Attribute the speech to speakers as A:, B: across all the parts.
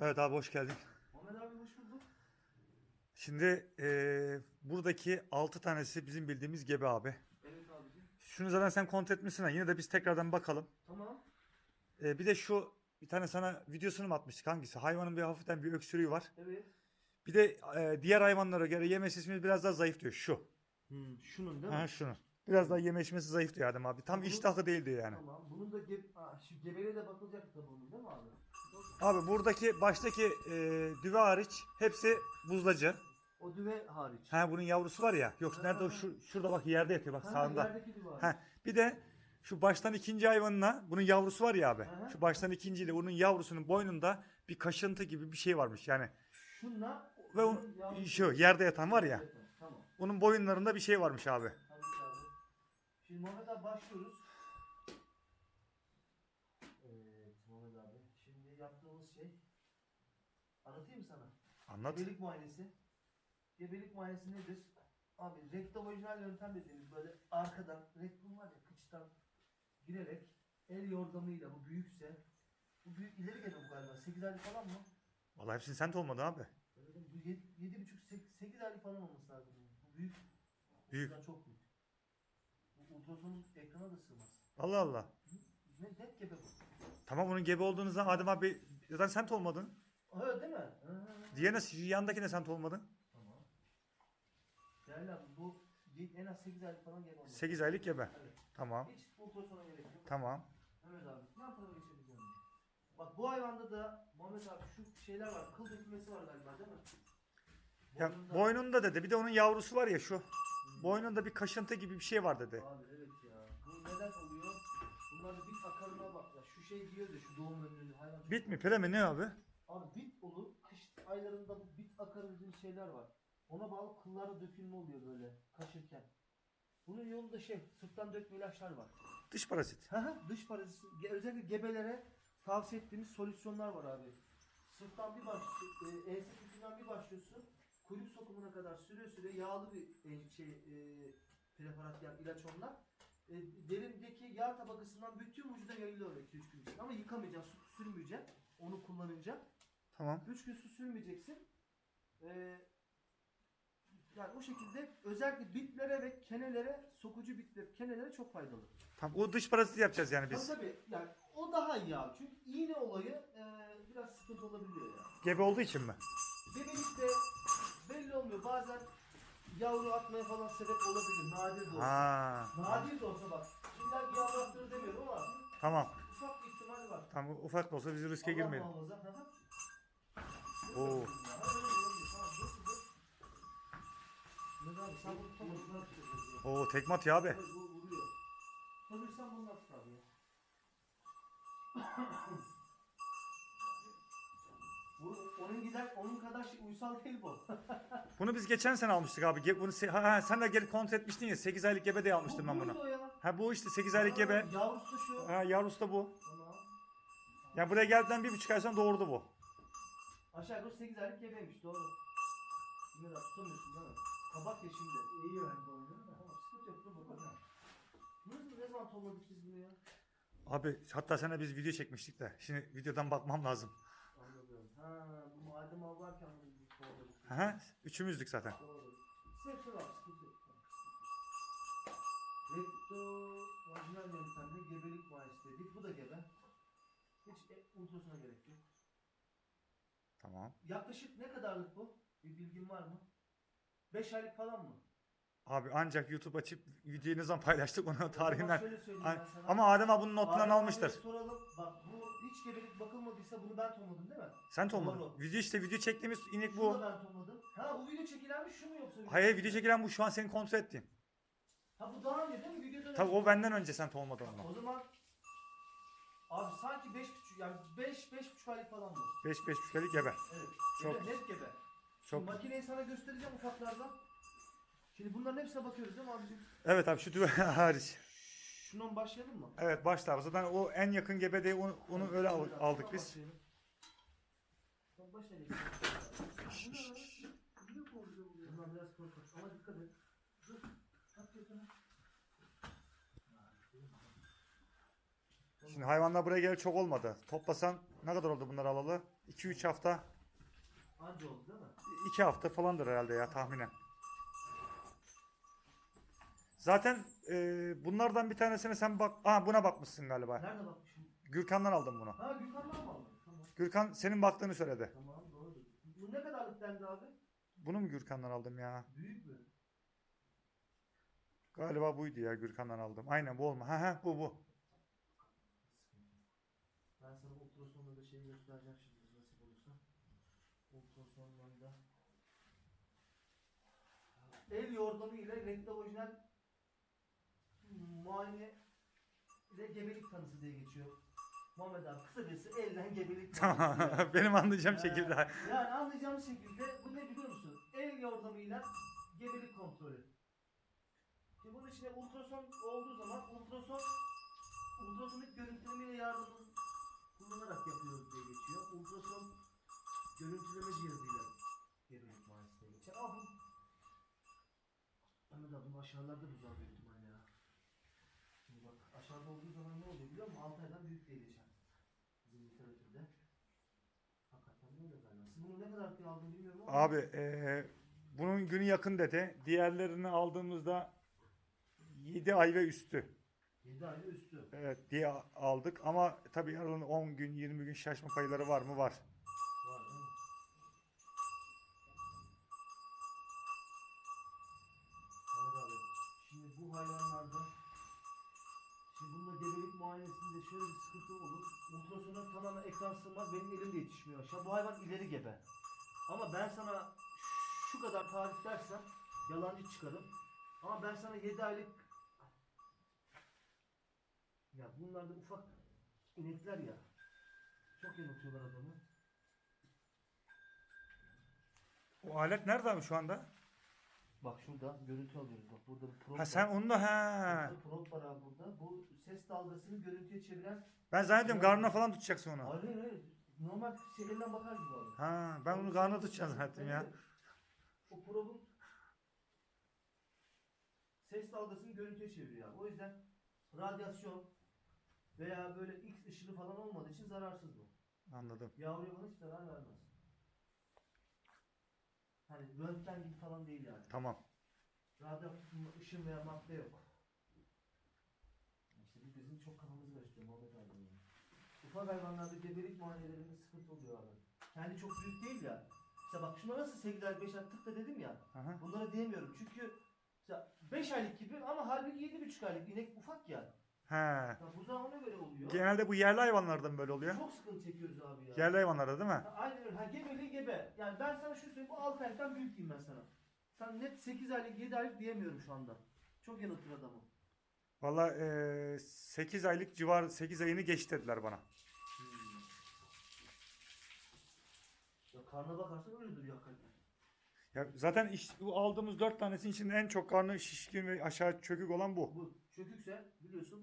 A: Evet abi hoş geldin.
B: Ahmet abi hoş bulduk.
A: Şimdi eee, buradaki 6 tanesi bizim bildiğimiz gebe abi.
B: Evet abicim.
A: Şunu zaten sen kontrol etmişsin ha. Yine de biz tekrardan bakalım.
B: Tamam.
A: Eee, bir de şu bir tane sana videosunu mu atmıştık hangisi? Hayvanın bir hafiften bir öksürüğü var.
B: Evet.
A: Bir de eee, diğer hayvanlara göre yeme içmesi biraz daha zayıf diyor. Şu.
B: Hmm, şunun değil
A: Ha
B: mi?
A: şunu. Biraz daha yeme içmesi zayıf diyor Adem abi. Tam
B: Bunu-
A: iştahlı değil diyor yani.
B: Tamam. Bunun da ge Aa, şu gebeliğe de bakılacak tabii bunun değil mi abi?
A: Abi buradaki baştaki eee düve hariç hepsi buzlacı.
B: O düve hariç.
A: Ha bunun yavrusu var ya. Yok nerede o? Şu, şurada bak yerde yatıyor bak
B: Ha,
A: sağında.
B: Yerdeki.
A: Ha, bir de şu baştan ikinci hayvanına bunun yavrusu var ya abi.
B: Hı.
A: Şu baştan ikinciyle onun yavrusunun boynunda bir kaşıntı gibi bir şey varmış yani.
B: Şunla
A: Ve o,
B: bunun yavrusu-
A: şu yerde yatan var ya.
B: Tamam.
A: Onun boyunlarında bir şey varmış abi.
B: Tabii ki abi. Şimdi Muhammed abi başlıyoruz. Evet Muhammed abi. Şimdi yaptığımız şey anlatayım mı sana?
A: Anlat.
B: Gebelik muayenesi. Gebelik muayenesi nedir? Abi rektal orijinal yöntem dediğimiz böyle arkadan rektum var ya kıçtan girerek el yordamıyla bu büyükse bu büyük ileri geliyor bu galiba 8 aylık falan mı?
A: Vallahi hepsini sen olmadı abi.
B: Öyle değil mi? Bu 7,5 8 aylık falan olması lazım. bunun. Bu büyük.
A: Büyük.
B: Çok büyük. Bu ultrasonun ekrana da sığmaz.
A: Allah Allah.
B: Ne net gebe bu.
A: Tamam onun gebe olduğunuzda Adem abi zaten sen olmadın.
B: Öyle değil mi? Hı.
A: Diğerine yandakine sen olmadın.
B: Tamam. Değerli abi bu en az 8 aylık falan gebe olması.
A: 8 aylık gebe.
B: Evet.
A: Tamam.
B: Hiç ultrasona gerek yok.
A: Tamam.
B: Evet abi. Ne yapalım geçebileceğim. Bak bu hayvanda da Muhammed abi şu şeyler var. Kıl dökülmesi var galiba değil mi?
A: Ya
B: Boynunda-
A: boynunda dedi. Bir de onun yavrusu var ya şu. Boynunda bir kaşıntı gibi bir şey var dedi.
B: Abi evet ya. Bu neden oluyor? Bunlarda bit akarına bak. Ya şu şey diyor ya şu doğum önlüğü hayvan.
A: Bit mi pire mi ne abi?
B: Abi bit olur. Kış aylarında bu bit akarı dediğimiz şeyler var. Ona bağlı kıllarda dökülme oluyor böyle kaşırken. Bunun yolunda şey sırttan dökme ilaçlar var.
A: Dış parazit.
B: Hı hı, Dış parazit ge- özellikle gebelere tavsiye ettiğimiz solüsyonlar var abi. Sırttan bir baş, e, ense kökünden bir başlıyorsun. Kuyruk sokumuna kadar süre süre yağlı bir e, şey e, preparat yani ilaç onlar. E, derindeki yağ tabakasından bütün vücuda yayılıyor 2-3 gün için. Ama yıkamayacaksın, su sürmeyeceksin onu kullanınca.
A: Tamam.
B: 3 gün su sürmeyeceksin. E, yani o şekilde özellikle bitlere ve kenelere, sokucu bitler, kenelere çok faydalı.
A: Tamam. O dış parazit yapacağız yani biz.
B: Tabii tabii. Yani o daha iyi abi. Çünkü iğne olayı e, biraz sıkıntı olabiliyor ya.
A: Gebe olduğu için mi?
B: Bebelikte belli olmuyor. Bazen yavru atmaya falan sebep olabilir. Nadir de olsa.
A: Ha.
B: Nadir de olsa bak. İlla yavru attırır demiyorum ama
A: Tamam.
B: ufak bir ihtimal var.
A: Tamam ufak da olsa biz riske
B: Allah
A: girmeyelim.
B: muhafaza.
A: Oo. Oo tekme atıyor abi.
B: Tanırsan bunlar tutar ya. bu onun gider onun kadar şey uysal değil bu.
A: Bunu biz geçen sene almıştık abi. Ge- Bunu se- ha, ha, sen de gelip kontrol etmiştin ya. 8 aylık gebe de almıştım ben
B: Bu
A: bunu. Ha bu işte 8 aylık gebe.
B: Yavrusu şu.
A: Ha yavrusu da bu.
B: Tamam.
A: Ya buraya geldikten bir buçuk ay sonra doğurdu bu.
B: Aşağı yukarı 8 aylık gebeymiş doğru. Yine de tutamıyorsun değil mi? Kabak ya şimdi. İyi öğrendi oyunu. Tamam sıkıntı yok dur bakalım. Ne, ne zaman topladık biz bunu ya?
A: Abi hatta sana biz video çekmiştik de. Şimdi videodan bakmam lazım.
B: Anladım. Ha bu madem av varken bunu bir topladık.
A: Ha, üçümüzdük zaten.
B: Doğru. Sebze var, sıkıntı yok. Rekto vajinal yöntemle gebelik muayenesi dedik. Bu da gebe. Hiç e, ultrasona gerek yok.
A: Tamam.
B: Yaklaşık ne kadarlık bu? Bir bilgin var mı? 5 aylık falan mı?
A: Abi ancak YouTube açıp videoyu ne zaman paylaştık onun
B: O
A: tarihinden.
B: şöyle söyleyeyim
A: Ay-
B: ben sana.
A: Ama Adem abi bunun notundan
B: Adem
A: almıştır.
B: abiye soralım. Bak bu hiç gebelik bakılmadıysa bunu ben topladım değil mi?
A: Sen.
B: Doğru.
A: Video işte video çektiğimiz inek
B: Şunu
A: bu.
B: da ben topladım. Ha bu video çekilen mi şu mu yoksa?
A: Hayır video çekilen bu şu an senin kontrol ettiğin.
B: Ha bu daha önce değil mi? Videodan
A: Tabii
B: önce.
A: o benden önce sen toplamadın
B: O
A: onu.
B: zaman Abi sanki 5 buçuk yani 5 beş buçuk aylık falan bu.
A: 5 5 buçuk aylık gebe.
B: Evet.
A: Çok-
B: Gebe, net gebe.
A: Çok
B: Şimdi makineyi sana göstereceğim ufaklardan. Şimdi bunların hepsine bakıyoruz değil mi abicim?
A: Evet abi şu düve hariç.
B: Şundan başlayalım mı?
A: Evet başla abi. Zaten o en yakın gebe de onu, onu öyle al- aldık biz.
B: başlayalım. Bak başlayalım. Bunlar biraz korkunç ama dikkat et. Dur. At
A: Şimdi hayvanlar buraya geleli çok olmadı. Toplasan ne kadar oldu bunları alalı? 2-3 hafta,
B: Anca oldu değil mi?
A: 2 hafta falandır herhalde ya tahminen. Zaten e, bunlardan bir tanesine sen bak, Aa, buna bakmışsın galiba.
B: Nerede bakmışım?
A: Gürkan'dan aldım bunu.
B: Ha Gürkan'dan mı aldın? Tamam.
A: Gürkan senin baktığını söyledi.
B: Tamam doğrudur. Bu ne kadarlık dendi abi?
A: Bunu mu Gürkan'dan aldım ya?
B: Büyük mü?
A: Galiba buydu ya Gürkan'dan aldım. Aynen bu olma. Ha ha bu bu.
B: Ben sana ultrasonda da şey göstereceğim şimdi nasip olursa. Ultrasondan da. El yordamı ile rektovajinal muayene ile gebelik tanısı diye geçiyor. Muhammed abi kısacası elden gebelik tanısı.
A: Benim anlayacağım şekilde.
B: Yani anlayacağım şekilde bu ne biliyor musun? El yordamıyla gebelik kontrolü. Şimdi bunun içine ultrason olduğu zaman ultrason ultrasonik görüntüleme yardımını görüntüleme cihazıyla gebelik muayenesine geçer. Ama bu Ahmet abi bunu aşağılarda buzar büyük ihtimal ya. Şimdi bak aşağıda olduğu zaman ne oluyor biliyor musun? 6 aydan büyük diye geçer. Bizim literatürde. Hakikaten böyle galiba. Siz bunu ne kadar diye aldın bilmiyorum ama.
A: Abi eee, bunun günü yakın dedi. Diğerlerini aldığımızda 7 ay ve üstü
B: 7 ay ve üstü.
A: evet, diye aldık. Ama tabii aralarında 10 gün 20 gün şaşma payları var mı? Var
B: muayenesinde şöyle bir sıkıntı olur. Ultrasona tamamen ekran sığmaz. Benim elim de yetişmiyor aşağı. Bu hayvan ileri gebe. Ama ben sana şu kadar tarif dersem yalancı çıkarım. Ama ben sana 7 aylık ya bunlar da ufak inekler ya. Çok yanıltıyorlar adamı.
A: O alet nerede abi şu anda?
B: Bak şurada görüntü alıyoruz. Bak burada bir prop
A: Ha sen
B: var.
A: onunla ha.
B: Burada prop var abi burada. Bu ses dalgasını görüntüye çeviren
A: Ben zannediyorum karnına falan tutacaksın onu.
B: Hayır hayır. Normal şeylerden bakar gibi abi.
A: Ha ben onu karnına tutacağım zannettim ya.
B: O probun ses dalgasını görüntüye çeviriyor abi. O yüzden radyasyon veya böyle X ışını falan olmadığı için zararsız bu.
A: Anladım.
B: Yavruya bana hiç zarar vermez. Hani röntgen gibi falan değil yani.
A: Tamam.
B: Radyoaktif ışın veya madde yok. İşte bu bizim çok kafamızı karıştırıyor Muhammed abi. yani. Ufak hayvanlarda gebelik muayenelerinde sıkıntı oluyor abi. Kendi çok büyük değil ya. Mesela bak şuna nasıl 8 ay 5 ay tıkla dedim ya.
A: Aha.
B: Bunlara diyemiyorum çünkü 5 aylık gibi ama halbuki 7,5 aylık inek ufak ya.
A: He.
B: ya buzağı ona göre oluyor.
A: Genelde bu yerli hayvanlardan böyle oluyor.
B: Çok sıkıntı çekiyoruz abi ya.
A: Yerli hayvanlarda değil mi?
B: Ha, Aynen öyle. Ha gebeli gebe. Yani ben sana şunu söyleyeyim. Bu 6 aylıktan büyük diyeyim ben sana. Sen net 8 aylık 7 aylık diyemiyorum şu anda. Çok yanıltır adamı.
A: Valla eee 8 aylık civar 8 ayını geç dediler bana.
B: Ya karnına bakarsan öyle duruyor hakikaten.
A: Ya zaten iş, bu aldığımız 4 tanesinin içinde en çok karnı şişkin ve aşağı çökük olan bu.
B: Bu çökükse biliyorsun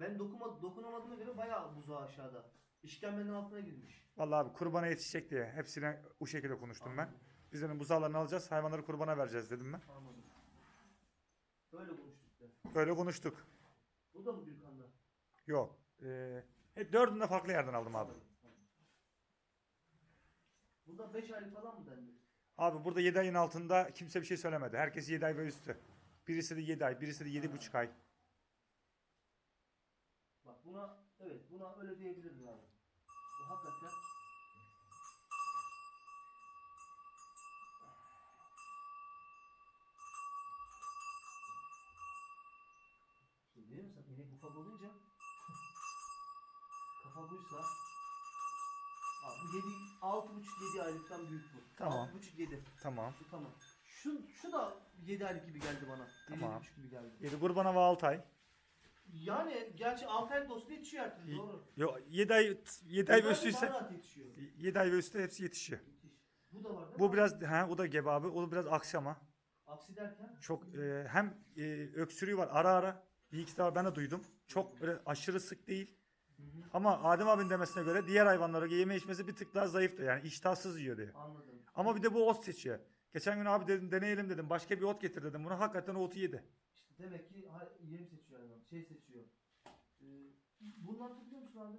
B: ben dokuma, dokunamadığıma göre bayağı buzağı aşağıda. İşkembenin altına girmiş.
A: Vallahi abi kurbana yetişecek diye hepsine o şekilde konuştum ben. Biz dedim buzağlarını alacağız hayvanları kurbana vereceğiz dedim ben.
B: Anladım. Böyle konuştuk da.
A: Böyle konuştuk.
B: Bu da mı Gürkan'da?
A: Yok. Eee hep dördünü de farklı yerden aldım abi.
B: Bunda 5 aylık falan mı dendi?
A: Abi burada 7 ayın altında kimse bir şey söylemedi. Herkes 7 ay ve üstü. Birisi de 7 ay, birisi de 7,5 ay.
B: Buna evet buna öyle diyebiliriz abi. Bu hakikaten değil mi sen inek ufak olunca kafa buysa Abi bu 7 6,5 7 aylıktan büyük bu.
A: Tamam.
B: 6,5 7.
A: Tamam.
B: Bu tamam. Şu şu da 7 aylık gibi geldi bana.
A: Tamam.
B: 7,5 gibi geldi.
A: 7 kurban hava 6 ay.
B: Yani gerçi 6 aylık dostu yetişiyor türlü doğru.
A: Yok 7 ay 7 ay ve üstüyse
B: Daha rahat yetişiyor.
A: 7 ay ve üstü hepsi yetişiyor.
B: Bu da var değil
A: Bu
B: mi?
A: biraz ha o da gebe abi. O da biraz aksama.
B: Aksi derken
A: Çok e, hem e, öksürüğü var ara ara. Bir iki defa ben de duydum. Çok böyle aşırı sık değil.
B: Hı hı.
A: Ama Adem abinin demesine göre diğer hayvanlara yeme içmesi bir tık daha zayıftı. Yani iştahsız yiyor diye.
B: anladım.
A: Ama bir de bu ot seçiyor. Geçen gün abi dedim deneyelim dedim. Başka bir ot getir dedim. Buna hakikaten o otu yedi.
B: İşte demek ki yem seçiyor. Şey seçiyor. Ee, bundan tutuyor musun abi?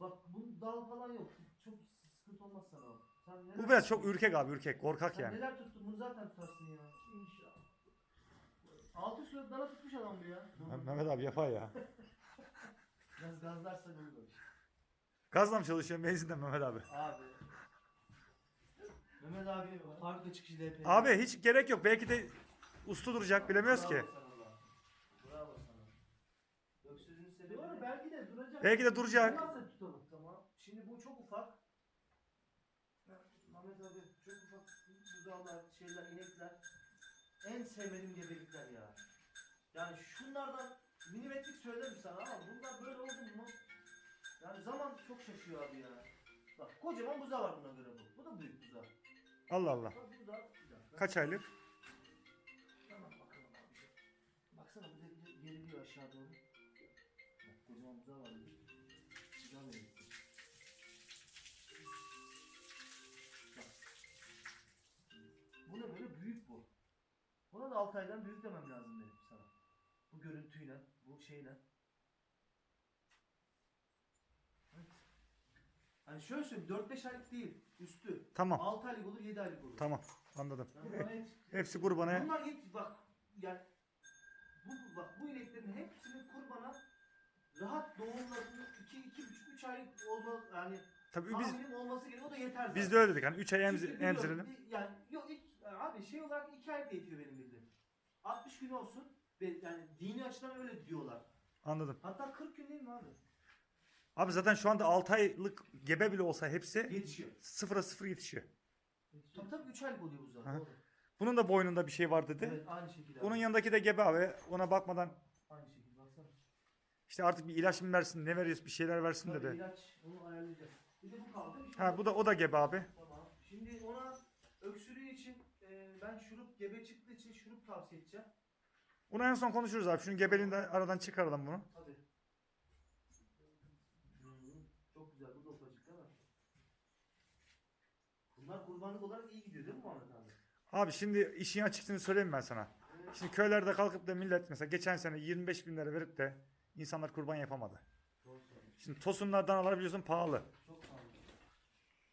B: Bak bunun dal falan yok. Çok sıkıntı olmaz sana o. Sen neler
A: Bu biraz çok ürkek abi ürkek. Korkak
B: Sen
A: yani.
B: neler tuttun bunu zaten tutarsın ya. İnşallah. 600 kilo dana tutmuş adam bu ya.
A: Meh- Mehmet abi yapar ya.
B: Biraz gazlarsan olur.
A: Gazla mı çalışıyor benzinden Mehmet abi?
B: Abi. Mehmet abi farklı çıkışı LP.
A: Abi hiç gerek yok. Belki de uslu duracak bilemiyoruz ki.
B: Bravo sana Allah. Bravo sana. Öksüzün sebebi
C: Doğru
B: ne?
C: Belki de duracak. Nasıl tutalım?
B: Tamam. Şimdi bu çok ufak. Mehmet abi çok ufak buzağlar, şeyler, inekler. En sevmediğim gebelikler ya. Yani şunlardan milimetrik söylerim sana ama bunlar böyle oldu mu? Yani zaman çok şaşıyor abi ya. Bak kocaman buzağı var buna göre bu. Bu da büyük buzağı.
A: Allah Allah.
B: Bak bir dakika.
A: Kaç aylık?
B: Tamam bakalım abi. Baksana bu da ge- geriliyor aşağı doğru. Buzağı var. verir. Bak. Bu ne böyle büyük bu. Buna da 6 aydan büyük demem lazım benim sana. Bu görüntüyle, bu şeyle. Evet. Hani şöyle söyleyeyim 4-5 aylık değil üstü.
A: Tamam.
B: 6 aylık olur 7 aylık olur.
A: Tamam. Anladım.
B: Yani
C: Evet.
A: Hepsi kurbana.
B: Bunlar hep bak yani bu bak bu ineklerin hepsinin kurbana rahat doğumlarının 2 2 3 3 aylık olma yani
A: Tabii biz
B: tahminim olması gerekiyor o da yeter zaten.
A: biz de öyle dedik. Hani 3 ay
B: Çünkü biliyorum,
A: emzirelim.
B: bir- Yani yok ilk, abi şey olarak 2 aylık da yetiyor benim bildiğim. 60 gün olsun ve yani dini açıdan öyle diyorlar.
A: Anladım.
B: Hatta 40 gün değil mi abi?
A: Abi zaten şu anda 6 aylık gebe bile olsa hepsi
B: Yetişiyor.
A: sıfıra sıfır yetişiyor.
B: Tabii tabii 3 aylık oluyor bu zaten.
A: Aha.
B: Doğru.
A: Bunun da boynunda bir şey var dedi.
B: Evet aynı şekilde.
A: Onun
B: abi.
A: yanındaki de gebe abi. Ona bakmadan. İşte artık bir ilaç mı versin ne veriyoruz bir şeyler versin
B: Tabii
A: dedi.
B: ilaç onu ayarlayacağız. Bir de bu kaldı. Şimdi-
A: Ha bu da o da gebe abi.
B: Tamam. Şimdi ona öksürüğü için e, ben şurup gebe çıktığı için şurup tavsiye edeceğim.
A: Bunu en son konuşuruz abi. Şunun gebeliğini de aradan çıkaralım bunu.
B: Tabii. Çok güzel. Bu da ufacık değil mi? Bunlar kurbanlık olarak iyi gidiyor değil mi Muhammed abi?
A: Abi şimdi işin açıklığını söyleyeyim ben sana. Şimdi köylerde kalkıp da millet mesela geçen sene 25 bin lira verip de insanlar kurban yapamadı. Şimdi tosunlardan alabiliyorsun pahalı.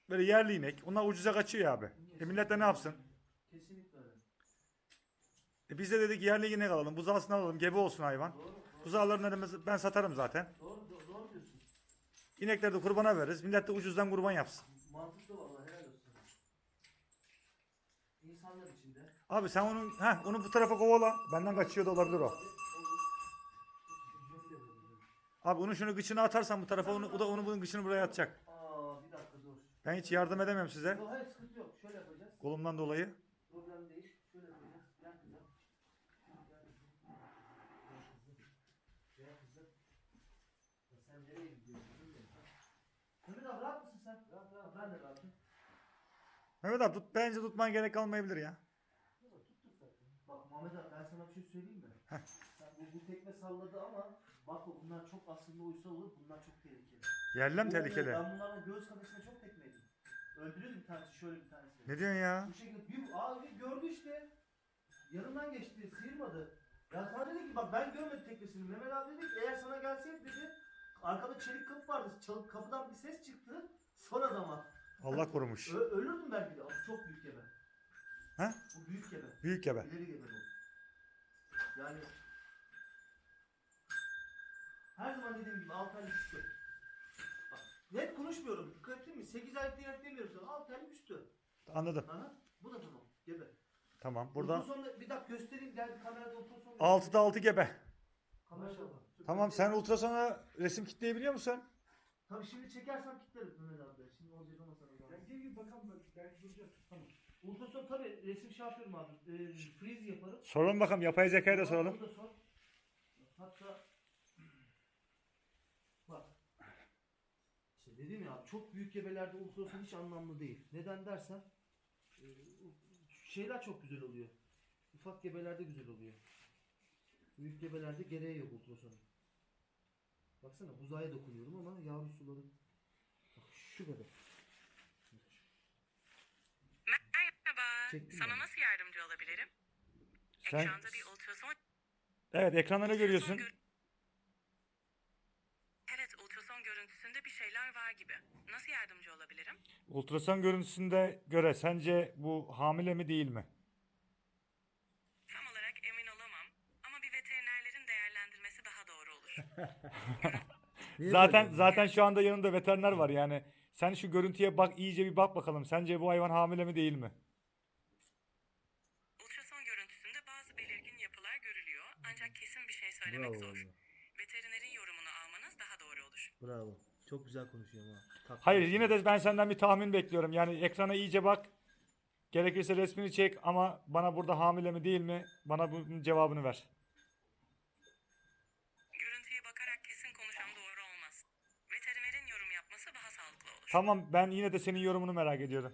A: Böyle yerli inek. Onlar ucuza kaçıyor ya abi. E millet de ne yapsın?
B: Kesinlikle öyle.
A: E biz de dedik yerli inek alalım. Buzağısını alalım. Gebe olsun hayvan. Buzağlarını ben satarım zaten.
B: doğru, doğru, doğru diyorsun.
A: İnekleri de kurbana veririz. Millet de ucuzdan kurban yapsın.
B: Mantıklı vallahi helal olsun. İnsanlar içinde.
A: Abi sen onun ha onu bu tarafa kovala. Benden kaçıyor da olabilir o.
B: Abi
A: onu şunu gıçına atarsan bu tarafa onu, o da onu bunun gıçını buraya atacak.
B: Aa bir dakika dur.
A: Ben hiç yardım edemem size.
B: Yok hayır sıkıntı yok. Şöyle yapacağız.
A: Kolumdan dolayı.
B: Problem değil. Şöyle yapacağız. Gel kızım. Gel kızım. Gel kızım. Ya sen nereye gidiyorsun? kızım? Mehmet abi rahat mısın sen? Rahat rahat. Ben de rahatım.
A: Mehmet abi tut, bence tutman gerek kalmayabilir ya.
B: Yok, tuttuk zaten. Bak Muhammed abi ben sana bir şey söyleyeyim mi? Sen bu, bu tekme salladı ama bak bunlar çok aslında uysal olur. Bunlar çok tehlikeli.
A: Yerlem tehlikeli.
B: Ben bunların göğüs kafesine çok tekme yedim. Öldürüyordu bir tanesi şöyle bir tanesi.
A: Ne diyorsun ya?
B: Bu şekilde bir abi gördü işte. Yanından geçti, sıyırmadı. Ya sana dedi ki bak ben görmedim teknesini. Mehmet abi dedi ki eğer sana gelseydi dedi. Arkada çelik kapı vardı. Çalıp kapıdan bir ses çıktı. Sonra zaman.
A: Allah korumuş.
B: Ö- ölürdüm belki de. Çok büyük gebe.
A: Ha?
B: Bu büyük gebe.
A: Büyük gebe.
B: İleri gebe bu. Yani her zaman dediğim gibi 6 aylık üstü. Bak, net konuşmuyorum. Dikkat ettin mi? 8 aylık değil demiyorum sana. 6 aylık üstü.
A: Anladım.
B: Aha. Bu da tamam. Gebe.
A: Tamam. Burada
B: Ultrasonda bir dakika göstereyim gel kamerada ultrason.
A: 6'da 6 gebe.
B: Maşallah.
A: Tamam sen ultrasona resim kitleyebiliyor musun?
B: Tabii şimdi çekersem kitleriz Mehmet abi. Şimdi olacak ama sana.
C: Yani gel gel bakalım bak belki duracak. Tamam.
B: Ultrason tabii resim şey yapıyorum abi. E, freeze yaparım.
A: Soralım bakalım yapay zekaya da soralım.
B: Sor. Hatta bak. İşte dedim ya çok büyük gebelerde ultrason hiç anlamlı değil. Neden dersen e, şeyler çok güzel oluyor. Ufak gebelerde güzel oluyor. Büyük gebelerde gereği yok ultrasonun. Baksana buzaya dokunuyorum ama yavru suları bak şu kadar.
D: Merhaba.
B: Çektim
D: Sana
B: ben.
D: nasıl yardımcı olabilirim?
A: Sen
D: Ekranda bir ultrason
A: Evet ekranda ne görüyorsun?
D: gör- Evet, ultrason görüntüsünde bir şeyler var gibi. Nasıl yardımcı olabilirim?
A: Ultrason görüntüsünde göre sence bu hamile mi değil mi?
D: Tam olarak emin olamam ama bir veterinerlerin değerlendirmesi daha doğru olur.
B: Niye
A: Zaten
B: böyle?
A: zaten şu anda yanında veteriner var yani. Sen şu görüntüye bak iyice bir bak bakalım. Sence bu hayvan hamile mi değil mi?
D: Ultrason görüntüsünde bazı belirgin yapılar görülüyor ancak kesin bir şey söylemek
B: Bravo.
D: zor. Veterinerin yorumunu almanız daha doğru olur.
B: Bravo. Çok güzel konuşuyor ama. Takdir
A: Hayır yine de ben senden bir tahmin bekliyorum. Yani ekrana iyice bak. Gerekirse resmini çek ama bana burada hamile mi değil mi? Bana bunun cevabını ver.
D: Görüntüye bakarak kesin konuşan doğru olmaz. Veterinerin yorum yapması daha sağlıklı olur.
A: Tamam ben yine de senin yorumunu merak ediyorum.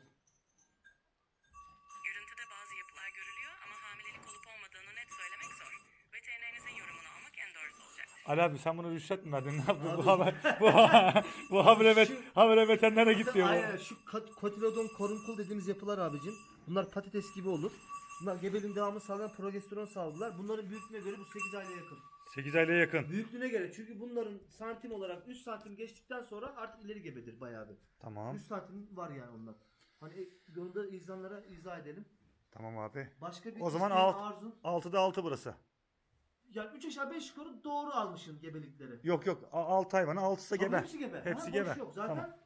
A: Ali abi sen bunu rüşvet mi verdin? Ne yaptın? Bu, hamile, bu, bu hamile, vet,
B: Şu-
A: hamile veterinere git diyor. bu.
B: Aynen şu kat- kotilodon korunkul dediğimiz yapılar abicim. Bunlar patates gibi olur. Bunlar gebeliğin devamını sağlayan progesteron salgılar. Bunların büyüklüğüne göre bu 8 aylığa yakın.
A: 8 aylığa yakın.
B: Büyüklüğüne göre çünkü bunların santim olarak 3 santim geçtikten sonra artık ileri gebedir bayağı bir.
A: Tamam.
B: 3 santim var yani onlar. Hani e, onu da izleyenlere izah edelim.
A: Tamam abi.
B: Başka bir
A: O zaman
B: isteğin,
A: alt-
B: arzun.
A: 6'da 6 burası.
B: Yani 3 aşağı 5 yukarı doğru almışsın gebelikleri.
A: Yok yok 6 hayvanı 6'sı da
B: Ama
A: gebe.
B: Hepsi gebe.
A: Hepsi
B: Ha,
A: gebe.
B: Boş yok. Zaten
A: Tamam.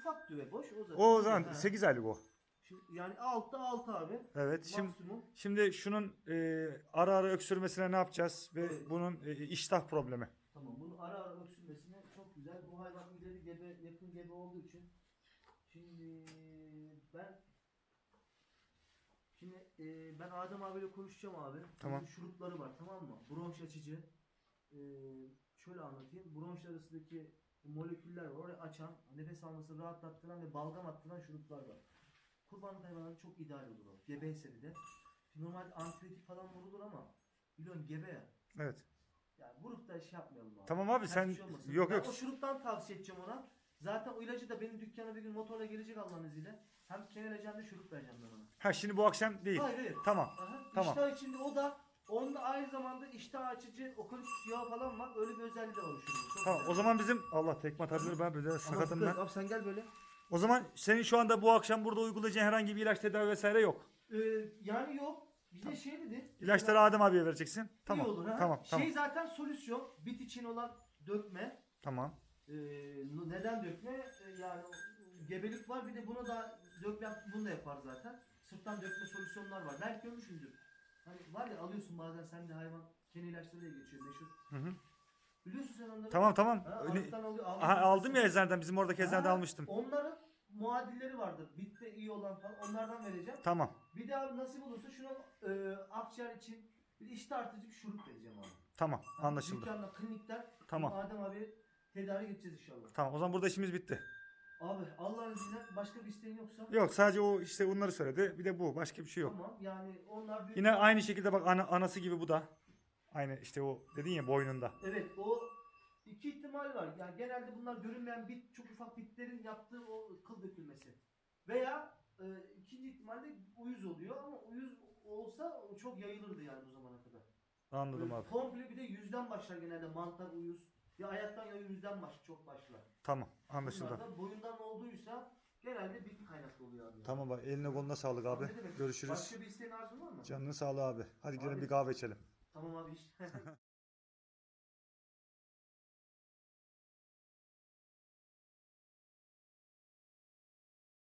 B: ufak düve boş. O, zaten.
A: O zaman
B: Ha.
A: 8 aylık o.
B: Şimdi, yani altta 6 abi.
A: Evet şimdi
B: Maksimum.
A: şimdi şunun e, ara ara öksürmesine ne yapacağız ve
B: Evet.
A: bunun e, iştah problemi.
B: Tamam bunu ara ara öksürmesine çok güzel. Bu hayvan ileri gebe, yakın gebe olduğu için. Şimdi ben Şimdi e, ben Adem abiyle konuşacağım abi.
A: Tamam.
B: Bunun şurupları var tamam mı? Bronş açıcı. E, şöyle anlatayım. Bronş arasındaki moleküller var. Orayı açan, nefes almasını rahatlattıran ve balgam attıran şuruplar var. Kurbanlık hayvanlarda çok ideal olur o. Gebeyse bir de. Şimdi normalde antibiyotik falan vurulur ama biliyorsun gebe ya.
A: Evet.
B: Yani vurup da şey yapmayalım abi.
A: Tamam abi,
B: Ters
A: sen-
B: şey olmasın.
A: yok,
B: ben
A: yok.
B: o şuruptan tavsiye edeceğim ona. Zaten o ilacı da benim dükkana bir gün motorla gelecek Allah'ın izniyle. Hem keneleceğim de şurup vereceğim ben ona.
A: Ha şimdi bu akşam değil.
B: Hayır hayır.
A: Tamam.
B: Aha.
A: Tamam.
B: İştah içinde o da onda aynı zamanda iştah açıcı okaliptüs yağı falan var. Öyle bir özelliği de var o şurubun. Çok
A: Tamam
B: güzel.
A: o zaman bizim Allah tekme atabilir ben böyle
B: Ama
A: sakatım ben.
B: Abi sen gel böyle.
A: O zaman senin şu anda bu akşam burada uygulayacağın herhangi bir ilaç tedavi vesaire yok.
B: Ee, yani yok. Bir de şey dedi.
A: İlaçları Adem abiye vereceksin. Tamam.
B: İyi olur ha.
A: Tamam
B: Şey
A: tamam.
B: zaten solüsyon. Bit için olan dökme.
A: Tamam.
B: Ee, neden dökme? Ee, yani gebelik var bir de buna da dökme bunu da yapar zaten. Sırttan dökme solüsyonlar var. Belki görmüşsündür. Hani var ya alıyorsun bazen sen de hayvan kene ilaçları diye geçiyor meşhur.
A: Hı hı.
B: Biliyorsun sen onları.
A: Tamam tamam.
B: Ha,
A: Öyle-
B: alttan alıyor,
A: Aha, aldım ya eczaneden bizim oradaki eczanede almıştım.
B: Onların muadilleri vardır. Bitte iyi olan falan. Onlardan vereceğim.
A: Tamam.
B: Bir de abi nasip olursa şuna e, akciğer için bir iştah artıcı bir şurup vereceğim abi.
A: Tamam.
B: Hani
A: Anlaşıldı.
B: Dükkanda, klinikten
A: Tamam.
B: Adem abi tedarik edeceğiz inşallah.
A: Tamam. O zaman burada işimiz bitti.
B: Abi Allah'ın izniyle başka bir isteğin yoksa
A: Yok sadece o işte onları söyledi. Bir de bu. Başka bir şey yok.
B: tamam. Yani onlar büyük
A: Yine aynı şekilde bak ana, anası gibi bu da. Aynı işte o dedin ya boynunda.
B: Evet o iki ihtimal var. Yani genelde bunlar görünmeyen bit çok ufak bitlerin yaptığı o kıl dökülmesi. Veya e, ikinci ihtimalle uyuz oluyor ama uyuz olsa o çok yayılırdı yani bu zamana kadar.
A: Anladım
B: Böyle
A: abi.
B: Komple bir de yüzden başlar genelde mantar uyuz. Ya ayaktan ya yüzden baş çok başlar.
A: Tamam. Anlaşıldı.
B: Bunlar da boyundan olduysa genelde bit kaynaklı oluyor abi.
A: Tamam bak eline koluna sağlık abi.
B: Ne demek?
A: Görüşürüz.
B: Başka bir isteğin arzun var mı?
A: Canının sağlığı abi. Hadi gidelim
B: Abi.
A: bir kahve içelim.
B: Tamam abi iş.